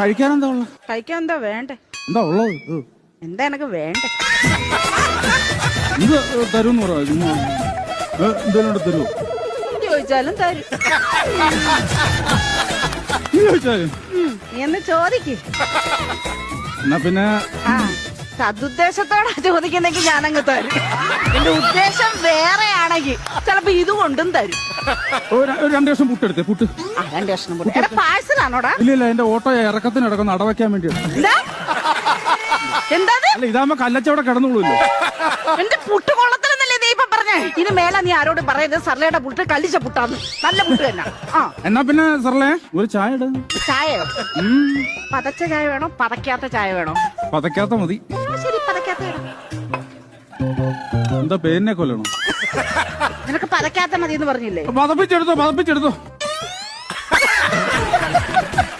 കഴിക്കാൻ എന്താ ഉള്ളത് കഴിക്കാൻ എന്താ വേണ്ടേ? എന്താ ഉള്ളത്. എന്താ എനക്ക് വേണ്ടേ? ഇത് തരൂന്ന് പറയാം ചുമ്മാ. എന്തേലും ചോദിച്ചാലും തരും. നീ ചോദിച്ചാൽ? നീ എന്ന് ചോദിക്ക്. എന്നാ പിന്നെ ആ സതുദ്ദേശത്തോടെ ചോദിക്കുന്നെങ്കിൽ ഞാനങ്ങ് തരും. എന്റെ ഉദ്ദേശം വേറെയാണെങ്കിൽ ചിലപ്പോ ഇത് കൊണ്ടും തരും. ഒരു രണ്ട് ദിവസം പുട്ടെടുത്തേ പുട്ട്. ആ രണ്ട് കഷ്ണം കൂടി എടാ പാഴ്സലാണോടാ ഇല്ല ഇല്ല എന്റെ ഓട്ടോ ഇറക്കത്തിന് ഇടക്കുന്ന അടവയ്ക്കാൻ വേണ്ടിയാണ് എന്താ എന്താ? ഇത്? അല്ല ഇതാകുമ്പോ കല്ലച്ചവിടെ കിടന്നുള്ളൂല്ലോ. എന്റെ പുട്ട് കൊള്ളത്തിലെന്നല്ലേ നീ ഇപ്പൊ പറഞ്ഞേ? ഇനി മേലെ നീ ആരോട് പറയരുത് സർലയുടെ പുട്ട് കല്ലിച്ച പുട്ടാന്ന്. നല്ല പുട്ട് തന്നെ. ആ. എന്നാ പിന്നെ സർലേ ഒരു ചായ ഇട. ചായയോ? പതച്ച ചായ വേണോ? പതക്കാത്ത ചായ വേണോ? പതക്കാത്ത മതി. ആ, ശരി പതക്കാത്ത. എന്താ പേരിനെ കൊല്ലണം? നിനക്ക് പതക്കാത്ത മതി എന്ന് പറഞ്ഞില്ലേ? പതപ്പിച്ചെടുത്തോ പതപ്പിച്ചെടുത്തോ